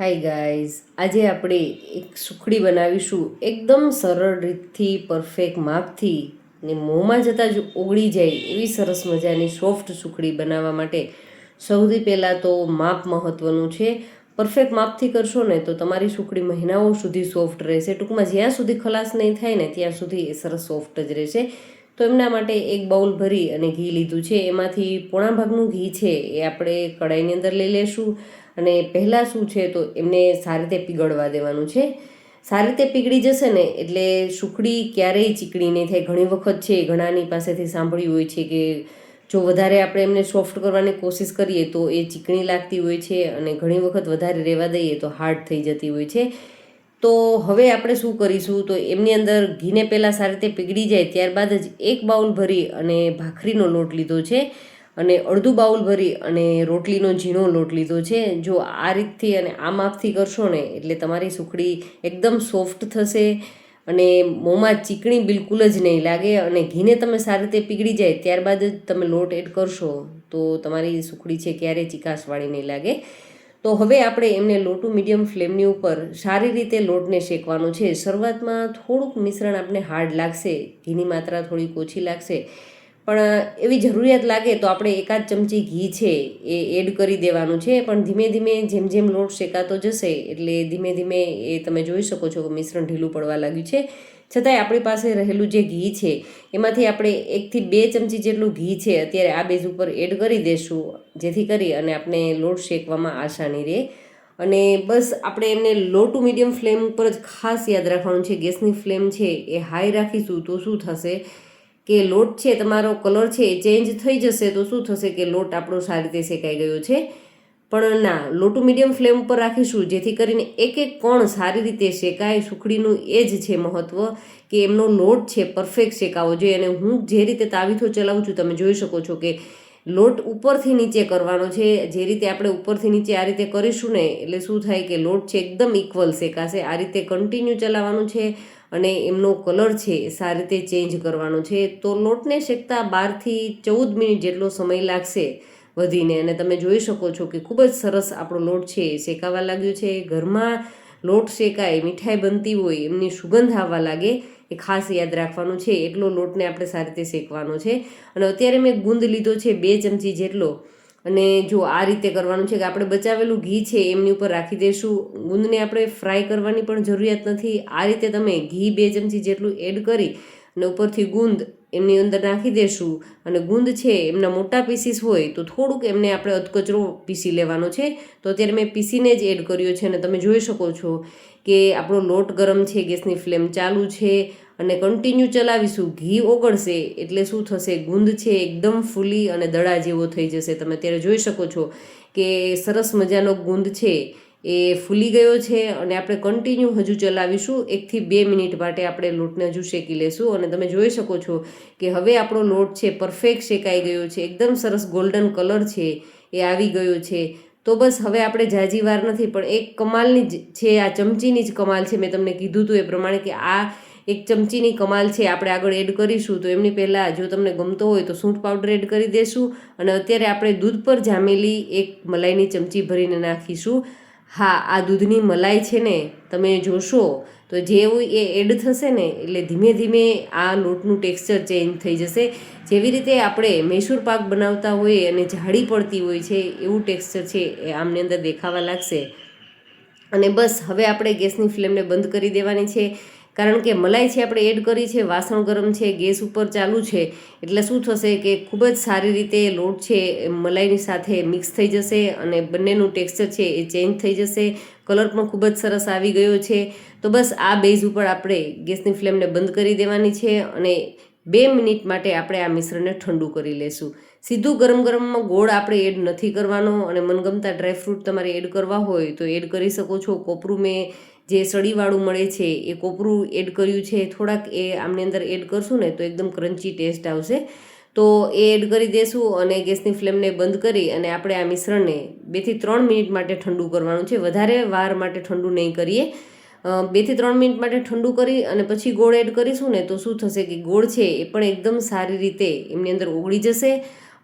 Hi guys આજે આપણે એક સુખડી બનાવીશું. એકદમ સરળ રીતથી પરફેક્ટ માપથી ને મોંમાં જતાં જ ઓગળી જાય એવી સરસ મજાની સોફ્ટ સુખડી બનાવવા માટે. સૌથી પહેલાં તો માપ મહત્ત્વનું છે. પરફેક્ટ માપથી કરશો ને તો તમારી સુખડી મહિનાઓ સુધી સોફ્ટ રહેશે. ટૂંકમાં જ્યાં સુધી ખલાસ નહીં થાય ને ત્યાં સુધી એ સરસ સોફ્ટ જ રહેશે. તો એમના માટે એક બાઉલ ભરી અને ઘી લીધું છે. એમાંથી પોણા ભાગનું ઘી છે એ આપણે કડાઈની અંદર લઈ લેશું. અને પહેલાં શું છે તો એમને સારી રીતે પીગળવા દેવાનું છે. સારી રીતે પીગળી જશે ને એટલે સુખડી ક્યારેય ચીકણી નહીં થાય. ઘણી વખત છે ઘણાની પાસેથી સાંભળ્યું હોય છે કે જો વધારે આપણે એમને સોફ્ટ કરવાની કોશિશ કરીએ તો એ ચીકણી લાગતી હોય છે અને ઘણી વખત વધારે રહેવા દઈએ તો હાર્ડ થઈ જતી હોય છે. તો હવે આપણે શું કરીશું? તો એમની અંદર ઘીને પહેલાં સારી રીતે પીગળી જાય, ત્યારબાદ જ એક બાઉલ ભરી અને ભાખરીનો લોટ લીધો છે. અને અડધું બાઉલ ભરી અને રોટલીનો ઝીણો લોટ લીધો છે. જો આ રીતથી અને આ માપથી કરશો ને, એટલે તમારી સુખડી એકદમ સોફ્ટ થશે અને મોંમાં ચીકણી બિલકુલ જ નહીં લાગે અને ઘીને તમે સારી રીતે પીગળી જાય ત્યારબાદ જ તમે લોટ એડ કરશો તો તમારી સુખડી છે ક્યારેય ચીકાશવાળી નહીં લાગે. તો હવે આપણે એમને લોટું મીડિયમ ફ્લેમની ઉપર સારી રીતે લોટને શેકવાનો છે. શરૂઆતમાં થોડુંક મિશ્રણ આપણે હાર્ડ લાગશે, ઘીની માત્રા થોડીક ઓછી લાગશે. પણ એવી જરૂરિયાત લાગે તો આપણે એકાદ ચમચી ઘી છે એ એડ કરી દેવાનું છે, પણ ધીમે ધીમે જેમ જેમ લોટ શેકાતો જશે એટલે ધીમે ધીમે એ તમે જોઈ શકો છો કે મિશ્રણ ઢીલું પડવા લાગ્યું છે. છતાંય આપણી પાસે રહેલું જે ઘી છે, એમાંથી આપણે એકથી બે ચમચી જેટલું ઘી છે અત્યારે આ બેઝ ઉપર એડ કરી દઈશું જેથી કરી અને આપણે લોટ શેકવામાં આસાની રહે. અને બસ આપણે એમને લો ટુ મીડિયમ ફ્લેમ ઉપર જ ખાસ યાદ રાખવાનું છે, ગેસની ફ્લેમ છે એ હાઈ રાખીશું તો શું થશે? કે લોટ છે, તમારો કલર છે એ ચેન્જ થઈ જશે તો શું થશે કે લોટ આપણો સારી રીતે શેકાઈ ગયો છે? પણ ના, લોટું મીડિયમ ફ્લેમ ઉપર રાખીશું, જેથી કરીને એક એક કોણ સારી રીતે શેકાય. સુખડીનું એ જ છે મહત્ત્વ કે એમનો લોટ છે પરફેક્ટ શેકાવો જોઈએ. અને હું જે રીતે તાવીથો ચલાવું છું, તમે જોઈ શકો છો કે લોટ ઉપરથી નીચે કરવાનો છે. જે રીતે આપણે ઉપરથી નીચે આ રીતે કરીશું ને, એટલે શું થાય કે લોટ છે એકદમ ઇક્વલ શેકાશે. આ રીતે કન્ટિન્યુ ચલાવવાનું છે અને એમનો કલર છે એ સારી રીતે ચેન્જ કરવાનો છે. તો લોટને શેકતા બારથી ચૌદ મિનિટ જેટલો સમય લાગશે વધીને. અને તમે જોઈ શકો છો કે ખૂબ જ સરસ આપણો લોટ છે એ શેકાવા લાગ્યો છે. ઘરમાં લોટ શેકાય, મીઠાઈ બનતી હોય, એમની સુગંધ આવવા લાગે, એ ખાસ યાદ રાખવાનું છે. એટલો લોટને આપણે સારી રીતે શેકવાનો છે. અને અત્યારે મેં ગુંદ લીધો છે બે ચમચી જેટલો. અને જો આ રીતે કરવાનું છે કે આપણે બચાવેલું ઘી છે એમની ઉપર રાખી દઈશું ગુંદને આપણે ફ્રાય કરવાની પણ જરૂરિયાત નથી. આ રીતે તમે ઘી બે ચમચી જેટલું એડ કરી અને ઉપરથી ગુંદ એમની અંદર નાખી દેશું અને ગુંદ છે, એમના મોટા પીસીસ હોય તો થોડુંક એમને આપણે અધકચરો પીસી લેવાનો છે. તો અત્યારે મેં પીસીને જ એડ કર્યો છે અને તમે જોઈ શકો છો કે આપણો લોટ ગરમ છે, ગેસની ફ્લેમ ચાલુ છે અને કન્ટિન્યુ ચલાવીશું. ઘી ઓગળશે એટલે શું થશે? ગુંદ છે, એકદમ ફૂલી અને દડા જેવો થઈ જશે. તમે અત્યારે જોઈ શકો છો કે સરસ મજાનો ગુંદ છે. એ ફૂલી ગયો છે અને આપણે કન્ટિન્યુ હજુ ચલાવીશું. એકથી બે મિનિટ માટે આપણે લોટને હજુ શેકી લેશું અને તમે જોઈ શકો છો કે હવે આપણો લોટ છે પરફેક્ટ શેકાઈ ગયો છે. એકદમ સરસ ગોલ્ડન કલર છે. એ આવી ગયો છે. તો બસ હવે આપણે જાજી વાર નથી, પણ એક કમાલની જ છે, આ ચમચીની જ કમાલ છે. મેં તમને કીધું હતું એ પ્રમાણે કે આ એક ચમચીની કમાલ છે, આપણે આગળ એડ કરીશું. તો એમની પહેલાં જો તમને ગમતો હોય તો સૂંઠ પાવડર એડ કરી દેશું અને અત્યારે આપણે દૂધ પર જામેલી એક મલાઈની ચમચી ભરીને નાખીશું. હા, આ દૂધની મલાઈ છે ને, તમે જોશો, તો જેવું એ એડ થશે ને, એટલે ધીમે ધીમે આ લોટનું ટેક્સચર ચેન્જ થઈ જશે. જેવી રીતે આપણે મૈસૂર પાક બનાવતા હોઈએ અને જાડી પડતી હોય છે, એવું ટેક્સચર છે, એ આમની અંદર દેખાવા લાગશે. અને બસ, હવે આપણે ગેસની ફ્લેમને બંધ કરી દેવાની છે. કારણ કે મલાઈ છે આપણે એડ કરી છે, વાસણ ગરમ છે, ગેસ ઉપર ચાલુ છે. એટલે શું થશે કે ખૂબ જ સારી રીતે લોટ છે મલાઈની સાથે મિક્સ થઈ જશે અને બંનેનું ટેક્સચર છે એ ચેન્જ થઈ જશે. કલર પણ ખૂબ જ સરસ આવી ગયો છે. તો બસ આ બેઝ ઉપર આપણે ગેસની ફ્લેમને બંધ કરી દેવાની છે અને બે મિનિટ માટે આપણે આ મિશ્રણને ઠંડુ કરી લેશું. સીધું ગરમ ગરમમાં ગોળ આપણે એડ નથી કરવાનો અને મનગમતા ડ્રાયફ્રૂટ તમારે એડ કરવા હોય તો એડ કરી શકો છો. કોપરું મેં જે સળીવાળું મળે છે, એ કોપરું એડ કર્યું છે, થોડાક એ આમની અંદર એડ કરશું ને, તો એકદમ ક્રન્ચી ટેસ્ટ આવશે. તો એ એડ કરી દેશું અને ગેસની ફ્લેમને બંધ કરી અને આપણે આ મિશ્રણને બેથી ત્રણ મિનિટ માટે ઠંડુ કરવાનું છે. વધારે વાર માટે ઠંડુ નહીં કરીએ. બેથી ત્રણ મિનિટ માટે ઠંડુ કરી અને પછી ગોળ એડ કરીશું ને, તો શું થશે કે ગોળ છે એ પણ એકદમ સારી રીતે એમની અંદર ઓગળી જશે.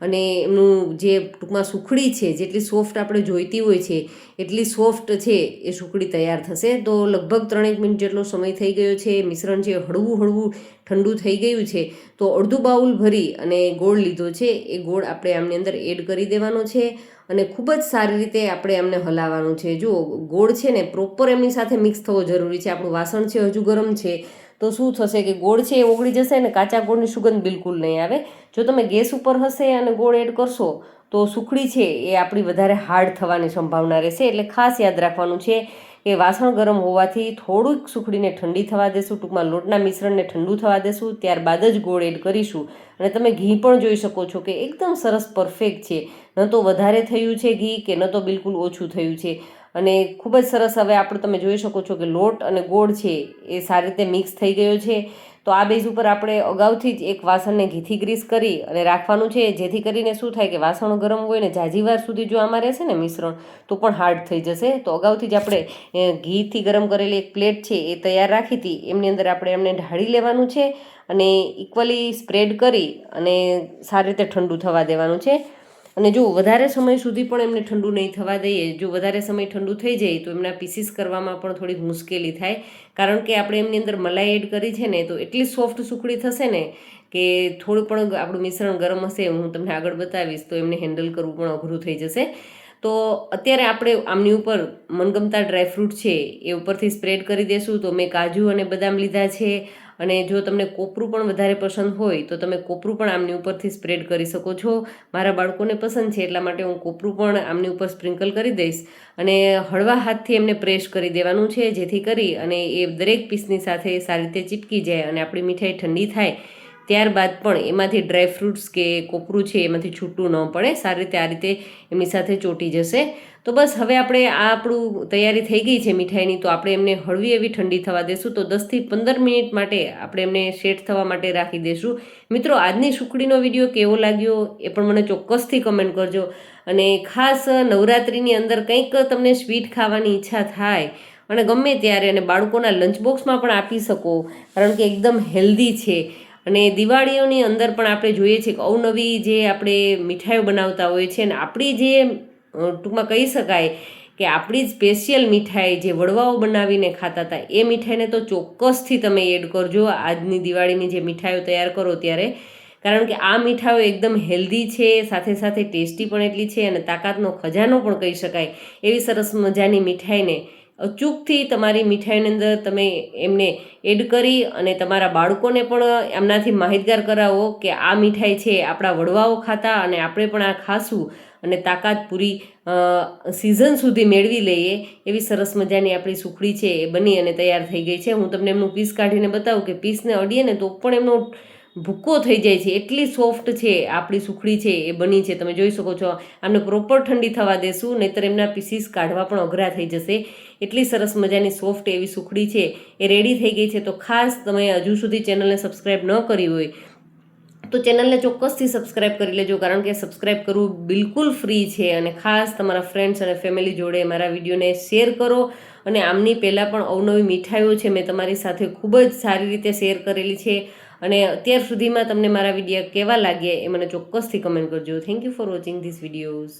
અને એમનું જે ટૂંકમાં સુખડી છે, જેટલી સોફ્ટ આપણે જોઈતી હોય છે, એટલી સોફ્ટ છે એ સુખડી તૈયાર થશે. તો લગભગ ત્રણેક મિનિટ જેટલો સમય થઈ ગયો છે, મિશ્રણ જે હળવું હળવું ઠંડુ થઈ ગયું છે, તો અડધું બાઉલ ભરી અને ગોળ લીધો છે. એ ગોળ આપણે આમની અંદર એડ કરી દેવાનો છે અને ખૂબ જ સારી રીતે આપણે એમને હલાવવાનું છે. જો ગોળ છે ને, પ્રોપર એમની સાથે મિક્સ થવો જરૂરી છે. આપણું વાસણ છે હજુ ગરમ છે તો શું થશે કે ગોળ છે એ ઓગળી જશે ને કાચા ગોળની સુગંધ બિલકુલ નહીં આવે? જો તમે ગેસ ઉપર હશે અને ગોળ એડ કરશો, તો સુખડી છે એ આપણી વધારે હાર્ડ થવાની સંભાવના રહેશે. એટલે ખાસ યાદ રાખવાનું છે કે વાસણ ગરમ હોવાથી થોડુંક સુખડીને ઠંડી થવા દેશું, ટૂંકમાં લોટના મિશ્રણને ઠંડુ થવા દેશું, ત્યારબાદ જ ગોળ એડ કરીશું. અને તમે ઘી પણ જોઈ શકો છો કે એકદમ સરસ પરફેક્ટ છે. ન તો વધારે થયું છે ઘી કે ન તો બિલકુલ ઓછું થયું છે. અને ખૂબ જ સરસ હવે આપણે તમે જોઈ શકો છો કે લોટ અને ગોળ છે એ સારી રીતે મિક્સ થઈ ગયો છે. તો આ બેઝ ઉપર આપણે અગાઉથી જ એક વાસણને ઘીથી ગ્રીસ કરી અને રાખવાનું છે. જેથી કરીને શું થાય કે વાસણ ગરમ હોય ને જાજીવાર સુધી જો આમાં રહેશે ને મિશ્રણ, તો પણ હાર્ડ થઈ જશે. તો અગાઉથી જ આપણે ઘીથી ગરમ કરેલી એક પ્લેટ છે એ તૈયાર રાખી હતી. એમની અંદર આપણે એમને ઢાળી લેવાનું છે અને ઇક્વલી સ્પ્રેડ કરી અને સારી રીતે ઠંડુ થવા દેવાનું છે. અને જો વધારે સમય સુધી પણ એમને ઠંડુ નહીં થવા દઈએ, જો વધારે સમય ઠંડુ થઈ જાય તો એમના પીસીસ કરવામાં પણ થોડીક મુશ્કેલી થાય. કારણ કે આપણે એમની અંદર મલાઈ એડ કરી છે ને, તો એટલી સોફ્ટ સુખડી થશે ને કે થોડું પણ આપણું મિશ્રણ ગરમ હશે, હું તમને આગળ બતાવીશ, તો એમને હેન્ડલ કરવું પણ અઘરું થઈ જશે. તો અત્યારે આપણે આમની ઉપર મનગમતા ડ્રાયફ્રૂટ છે, એ ઉપરથી સ્પ્રેડ કરી દેશું. તો મેં કાજુ અને બદામ લીધા છે અને જો તમને કોપરું પણ વધારે પસંદ હોય, તો તમે કોપરું પણ આમની ઉપરથી સ્પ્રેડ કરી શકો છો. મારા બાળકોને પસંદ છે, એટલા માટે હું કોપરું પણ આમની ઉપર સ્પ્રિંકલ કરી દઈશ. અને હળવા હાથથી એમને પ્રેસ કરી દેવાનું છે, જેથી કરી અને એ દરેક પીસની સાથે સારી રીતે ચીપકી જાય અને આપણી મીઠાઈ ઠંડી થાય. ત્યારબાદ પણ એમાંથી ડ્રાય ફ્રૂટ્સ કે કોપરું છે, એમાંથી છૂટું ન પડે. સારી રીતે આ રીતે એમની સાથે ચોટી જશે. તો બસ હવે આપણે આ આપણું તૈયારી થઈ ગઈ છે મીઠાઈની, તો આપણે એમને હળવી એવી ઠંડી થવા દેશું. તો દસથી પંદર મિનિટ માટે આપણે એમને સેટ થવા માટે રાખી દઈશું મિત્રો, આજની સુખડીનો વીડિયો કેવો લાગ્યો એ પણ મને ચોક્કસથી કમેન્ટ કરજો. અને ખાસ નવરાત્રિની અંદર કંઈક તમને સ્વીટ ખાવાની ઈચ્છા થાય અને ગમે ત્યારે અને બાળકોના લંચ બોક્સમાં પણ આપી શકો, કારણ કે એકદમ હેલ્ધી છે. અને દિવાળીઓની અંદર પણ આપણે જોઈએ છીએ કે અવનવી જે આપણે મીઠાઈઓ બનાવતા હોઈએ છીએ અને આપણી જે ટૂંકમાં કહી શકાય કે આપણી સ્પેશિયલ મીઠાઈ જે વડવાઓ બનાવીને ખાતા હતા, એ મીઠાઈને તો ચોક્કસથી તમે એડ કરજો આજની દિવાળીની જે મીઠાઈઓ તૈયાર કરો ત્યારે. કારણ કે આ મીઠાઈઓ એકદમ હેલ્ધી છે, સાથે સાથે ટેસ્ટી પણ એટલી છે અને તાકાતનો ખજાનો પણ કહી શકાય એવી સરસ મજાની મીઠાઈને. અચૂકથી તમારી મીઠાઈની અંદર તમે એમને એડ કરી અને તમારા બાળકોને પણ એમનાથી માહિતગાર કરાવો કે આ મીઠાઈ છે, આપણા વડવાઓ ખાતા અને આપણે પણ આ ખાશું. અને તાકાત પૂરી સિઝન સુધી મેળવી લઈએ, એવી સરસ મજાની આપણી સુખડી છે એ બની અને તૈયાર થઈ ગઈ છે. હું તમને એમનું પીસ કાઢીને બતાવું કે પીસને અડીએ ને તો પણ એમનો ભૂક્કો થઈ જાય છે. એટલી સોફ્ટ છે આપણી સુખડી છે એ બની છે. તમે જોઈ શકો છો, આમને પ્રોપર ઠંડી થવા દેશું, નહીંતર એમના પીસીસ કાઢવા પણ અઘરા થઈ જશે. એટલી સરસ મજાની સોફ્ટ એવી સુખડી છે. એ રેડી થઈ ગઈ છે. તો ખાસ તમે હજુ સુધી ચેનલને સબસ્ક્રાઈબ ન કરી હોય તો ચેનલને ચોક્કસથી સબસ્ક્રાઇબ કરી લેજો, કારણ કે સબસ્ક્રાઇબ કરવું બિલકુલ ફ્રી છે અને ખાસ તમારા ફ્રેન્ડ્સ અને ફેમિલી જોડે મારા વિડીયોને શેર કરો. અને આમની પહેલાં પણ અવનવી મીઠાઈઓ છે મેં તમારી સાથે ખૂબ જ સારી રીતે શેર કરેલી છે. અને અત્યાર સુધીમાં તમને મારા વીડિયો કેવા લાગ્યા એ મને ચોક્કસથી કમેન્ટ કરજો. Thank you for watching this videos